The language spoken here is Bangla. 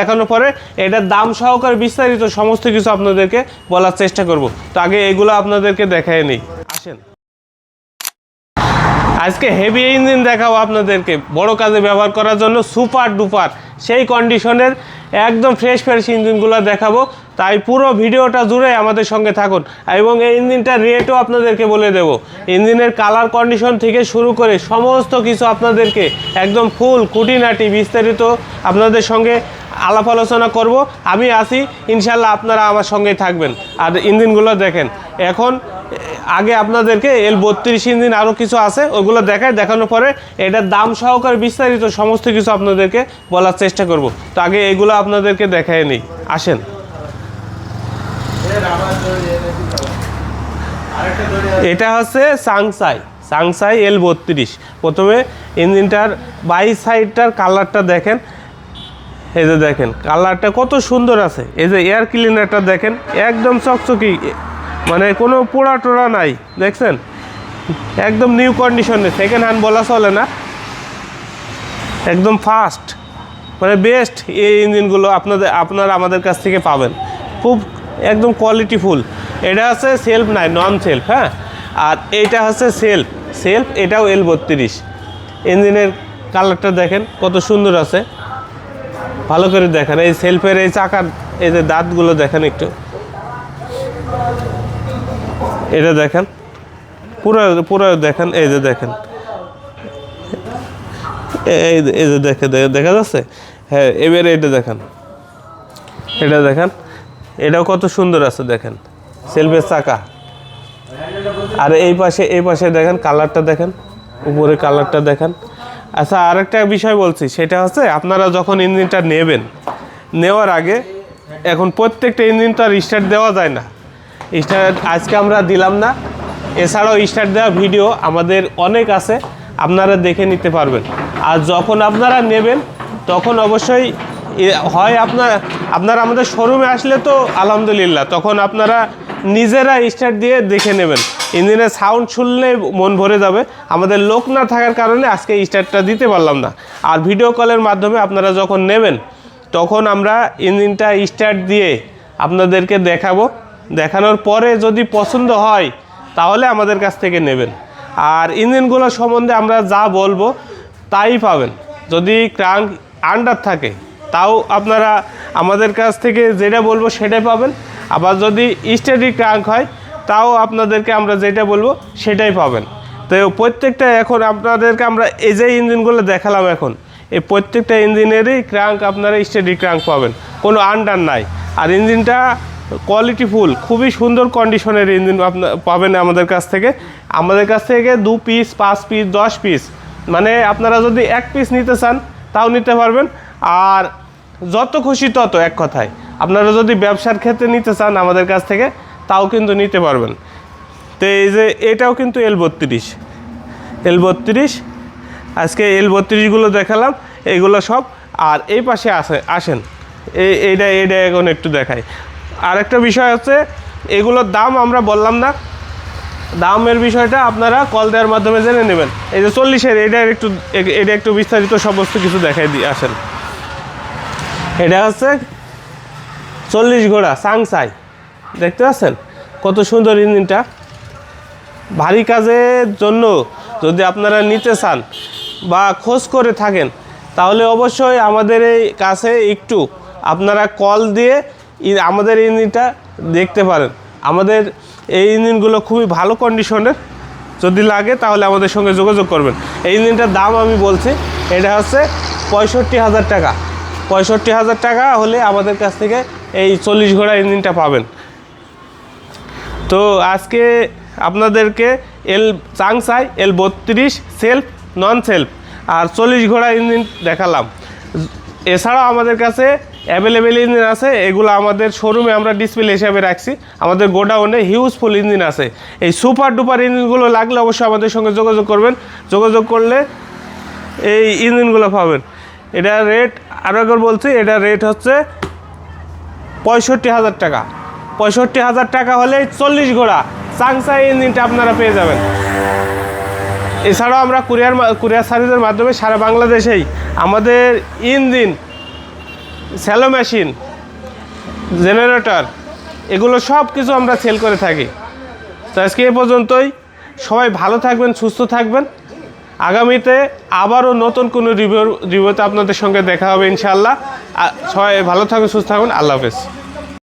দেখানোর পরে এটার দাম সহকারে বিস্তারিত সমস্ত কিছু আপনাদেরকে বলার চেষ্টা করব। তো আগে এগুলো আপনাদেরকে দেখায় নিই। আসেন। আজকে হেভি ইঞ্জিন দেখাবো আপনাদেরকে। বড় কাজে ব্যবহার করার জন্য সুপার ডুপার সেই কন্ডিশনের একদম ফ্রেশ ফ্রেশ ইঞ্জিনগুলো দেখাবো। তাই পুরো ভিডিওটা জুড়ে আমাদের সঙ্গে থাকুন। এবং এই ইঞ্জিনটার রেটও আপনাদেরকে বলে দেব। ইঞ্জিনের কালার কন্ডিশন থেকে শুরু করে সমস্ত কিছু আপনাদেরকে একদম ফুল খুঁটিনাটি বিস্তারিত আপনাদের সঙ্গে আলাপ আলোচনা করব। আমি আসি ইনশাল্লাহ আপনারা আমার সঙ্গেই থাকবেন। আর ইঞ্জিনগুলো দেখেন। এখন আগে আপনাদেরকে এল বত্রিশ ইঞ্জিন আরও কিছু আছে, ওগুলো দেখায়, দেখানোর পরে এটার দাম সহকারে বিস্তারিত সমস্ত কিছু আপনাদেরকে বলার চেষ্টা করব। তো আগে এগুলো আপনাদেরকে দেখায় নিই। আসেন। এটা হচ্ছে সাংসাই সাংসাই এল বত্রিশ। প্রথমে ইঞ্জিনটার বাই সাইডটার কালারটা দেখেন। এই যে দেখেন, কালারটা কত সুন্দর আছে। এই যে এয়ার ক্লিনারটা দেখেন, একদম চকচকি মানে কোনো পোড়া টোড়া নাই, দেখছেন? একদম নিউ কন্ডিশনে সেকেন্ড হ্যান্ড বলা চলে না। একদম ফাস্ট মানে বেস্ট এই ইঞ্জিনগুলো আপনাদের, আপনারা আমাদের কাছ থেকে পাবেন। খুব একদম কোয়ালিটিফুল এটা হচ্ছে সেলফ নাই নন সেলফ হ্যাঁ? আর এইটা হচ্ছে সেলফ সেলফ এটাও এল বত্রিশ। ইঞ্জিনের কালারটা দেখেন, কত সুন্দর আছে। ভালো করে দেখেন, এই সেলফের এই চাকার, এই যে দাঁতগুলো দেখেন একটু। এটা দেখেন। পুরো পুরো দেখেন, এই যে দেখেন। এই এই যে দেখে দেখা যাচ্ছে? হ্যাঁ এবারে এটা দেখেন। এটা দেখেন। এটাও কত সুন্দর আছে দেখেন। সেলফের চাকা। আর এই পাশে এই পাশে দেখেন, কালারটা দেখেন। উপরে কালারটা দেখেন। আচ্ছা আরেকটা বিষয় বলছি, সেটা হচ্ছে আপনারা যখন ইঞ্জিনটা নেবেন, নেওয়ার আগে এখন প্রত্যেকটা ইঞ্জিন তো আর স্টার্ট দেওয়া যায় না। স্টার্ট আজকে আমরা দিলাম না। এছাড়াও স্টার্ট দেওয়া ভিডিও আমাদের অনেক আছে, আপনারা দেখে নিতে পারবেন। আর যখন আপনারা নেবেন, তখন অবশ্যই হয় আপনার, আপনারা আমাদের শোরুমে আসলে তো আলহামদুলিল্লাহ, তখন আপনারা নিজেরা স্টার্ট দিয়ে দেখে নেবেন। ইঞ্জিনের সাউন্ড শুনলে মন ভরে যাবে। আমাদের লোক না থাকার কারণে আজকে স্টার্টটা দিতে পারলাম না। আর ভিডিও কলের মাধ্যমে আপনারা যখন নেবেন, তখন আমরা ইঞ্জিনটা স্টার্ট দিয়ে আপনাদেরকে দেখাবো। দেখানোর পরে যদি পছন্দ হয়, তাহলে আমাদের কাছ থেকে নেবেন। আর ইঞ্জিনগুলো সম্বন্ধে আমরা যা বলব, তাই পাবেন। যদি ক্রাঙ্ক আন্ডার থাকে, তাও আপনারা আমাদের কাছ থেকে যেটা বলব সেটাই পাবেন। আবার যদি স্টেডি ক্রাঙ্ক হয়, তাও আপনাদেরকে আমরা যেটা বলব, সেটাই পাবেন। তো প্রত্যেকটা এখন আপনাদেরকে আমরা এই যে ইঞ্জিনগুলো দেখালাম এখন, এই প্রত্যেকটা ইঞ্জিনেরই ক্রাঙ্ক আপনারা স্টেডি ক্রাঙ্ক পাবেন। কোনো আন্ডার নাই। আর ইঞ্জিনটা কোয়ালিটিফুল খুবই সুন্দর কন্ডিশনের ইঞ্জিন আপনার পাবেন আমাদের কাছ থেকে। আমাদের কাছ থেকে দু পিস পাঁচ পিস দশ পিস মানে আপনারা যদি এক পিস নিতে চান, তাও নিতে পারবেন। আর যত খুশি তত, এক কথায়। আপনারা যদি ব্যবসার ক্ষেত্রে নিতে চান আমাদের কাছ থেকে, তাও কিন্তু নিতে পারবেন। তো এই যে, এটাও কিন্তু এল বত্রিশ। এল বত্রিশ, আজকে এল বত্রিশগুলো দেখালাম এইগুলো সব। আর এই পাশে আসে, আসেন। এই এইটা এইটা এখন একটু দেখাই। আরেকটা বিষয় হচ্ছে এগুলোর দাম আমরা বললাম না। দামের বিষয়টা আপনারা কল দেওয়ার মাধ্যমে জেনে নেবেন। এই যে চল্লিশের, এটা একটু এটা একটু বিস্তারিত সমস্ত কিছু দেখাই দিয়ে আসেন। এটা হচ্ছে চল্লিশ ঘোড়া, সাংসাই। দেখতে পাচ্ছেন? কত সুন্দর ইঞ্জিনটা। ভারী কাজের জন্য যদি আপনারা নিতে চান বা খোঁজ করে থাকেন, তাহলে অবশ্যই আমাদের এই কাছে একটু আপনারা কল দিয়ে আমাদের ইঞ্জিনটা দেখতে পারেন। আমাদের এই ইঞ্জিনগুলো খুবই ভালো কন্ডিশনের যদি লাগে তাহলে আমাদের সঙ্গে যোগাযোগ করবেন। এই ইঞ্জিনটার দাম আমি বলছি, এটা হচ্ছে পঁয়ষট্টি হাজার টাকা। পঁয়ষট্টি হাজার টাকা হলে আমাদের কাছ থেকে এই চল্লিশ ঘোড়া ইঞ্জিনটা পাবেন। তো আজকে আপনাদেরকে এল চাংসাই, এল বত্রিশ, সেলফ, নন সেলফ, আর চল্লিশ ঘোড়া ইঞ্জিন দেখালাম। এছাড়াও আমাদের কাছে অ্যাভেলেবেল ইঞ্জিন আছে, এগুলো আমাদের শোরুমে আমরা ডিসপ্লে হিসাবে রাখছি। আমাদের গোডাউনে হিউজফুল ইঞ্জিন আছে। এই সুপার ডুপার ইঞ্জিনগুলো লাগলে অবশ্যই আমাদের সঙ্গে যোগাযোগ করবেন। যোগাযোগ করলে এই ইঞ্জিনগুলো পাবেন। এটা রেট আরও একবার বলছি, এটা রেট হচ্ছে পঁয়ষট্টি হাজার টাকা। পঁয়ষট্টি হাজার টাকা হলে চল্লিশ ঘোড়া। সাংসাই ইঞ্জিনটা আপনারা পেয়ে যাবেন। এছাড়াও আমরা কুরিয়ার কুরিয়ার সার্ভিসের মাধ্যমে সারা বাংলাদেশেই আমাদের ইঞ্জিন স্যালো মেশিন জেনারেটর এগুলো সব কিছু আমরা সেল করে থাকি। তো আজকে এ পর্যন্তই। সবাই ভালো থাকবেন, সুস্থ থাকবেন। আগামীতে আবারও নতুন কোনো রিভিউ রিভিউতে আপনাদের সঙ্গে দেখা হবে ইনশাআল্লাহ। সবাই ভালো থাকবেন সুস্থ থাকবেন আল্লাহ হাফেজ।